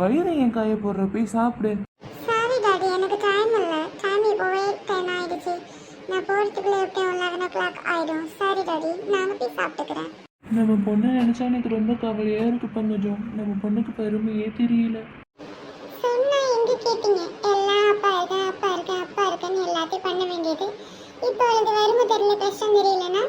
வயிறு ஏன் காய போடுற போய் சாப்பிடு. சாரி டாடி எனக்கு டைம் இல்லை. டைம் இப்போவே டென் ஆயிடுச்சு. நான் போகிறதுக்குள்ளே எப்படியும் லெவன் ஓ கிளாக் ஆயிடும். சாரி டாடி நாங்கள் போய் சாப்பிட்டுக்கிறேன். நம்ம பொண்ணை நினைச்சா எனக்கு ரொம்ப கவலையா இருக்கு பங்கஜம். நம்ம பொண்ணுக்கு பெருமையே தெரியல. சொன்னா எங்க கேட்டீங்க? எல்லாம் அப்பா இருக்கேன் அப்பா இருக்கேன் அப்பா இருக்கேன்னு எல்லாத்தையும் பண்ண வேண்டியது. இப்போ அவளுக்கு வறுமை தெரியல கஷ்டம் தெரியலன்னா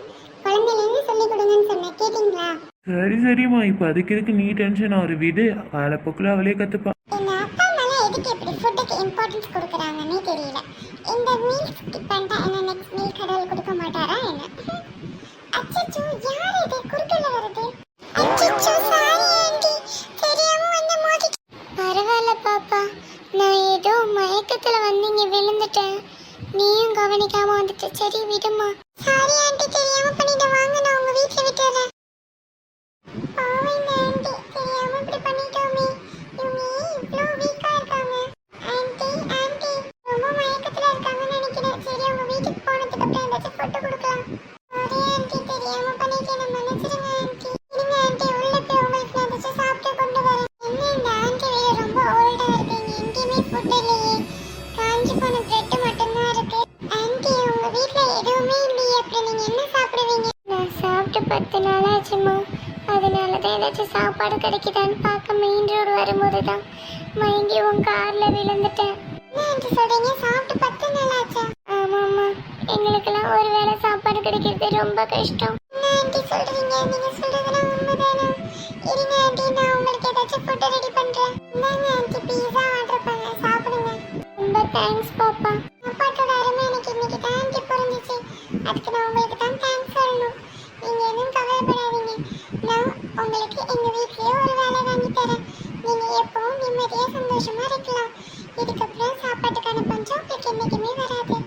குழந்தையிலேருந்து சொல்லி கொடுங்கன்னு சொன்னேன். கேட்டிங்களா? சரி சரிம்மா. இப்போ அதுக்கு எதுக்கு நீ டென்ஷன் ஆகுது வீடு. காலப்போக்கில் அவளே கற்றுப்பா எங்க அப்பா மேல எதுக்கு இப்படி ஃபுட்டுக்கு இம்பார்ட்டன்ஸ் கொடுக்குறாங்கன்னே தெரியல. இந்த மீல் ஸ்கிப் பண்ணிட்டா என்ன நெக்ஸ்ட் மீல் கடவுள் கொடுக்க மாட்டாரா என்ன? அச்சச்சோ யார் இது? குறுக்கல வருது. அச்சச்சோ சாரி ஆண்டி தெரியாம வந்து மோதி பரவாயில்ல பாப்பா. நான் ஏதோ மயக்கத்துல வந்து இங்க விழுந்துட்டேன். நீயும் கவனிக்காம வந்துட்ட. சரி விடுமா வீட்ல எதுவுமே இல்லையே. அப்புறம் நீங்க என்ன சாப்பிடுவீங்க? நான் சாப்பிட்டு பத்து நாள் ஆச்சுமா அதனால தான் ஏதாச்சும் சாப்பாடு கிடைக்குதான்னு பார்க்க மெயின் ரோடு வரும்போது தான் மயங்கி உன் கார்ல விழுந்துட்டேன். என்ன சொல்றீங்க? சாப்பிட்டு பத்து நாள் ஆச்சா ஆமாம்மா. எங்களுக்கெல்லாம் ஒரு வேளை சாப்பாடு கிடைக்கிறது ரொம்ப கஷ்டம். என்ன ஆண்டி சொல்றீங்க? நீங்க சொல்றதெல்லாம் உண்மைதானா? இருங்க ஆண்டி நான் உங்களுக்கு ஏதாச்சும் ஃபுட் ரெடி பண்றேன். இந்தாங்க ஆண்டி பீஸா ஆர்டர் பண்ண சாப்பிடுங்க. ரொம்ப தேங்க்ஸ் அதுக்கு நான் உங்களுக்கு தான் தேங்க்ஸ் சொல்லணும். நீங்கள் எதுவும் கவலைப்படாதீங்க. நான் உங்களுக்கு எங்கள் வீட்லேயே ஒரு வேலை வாங்கி தரேன். நீங்கள் எப்பவும் நிம்மதியாக சந்தோஷமாக இருக்கலாம். இதுக்கப்புறம் சாப்பாட்டுக்கான பஞ்சம் உங்களுக்கு என்றைக்குமே வராது.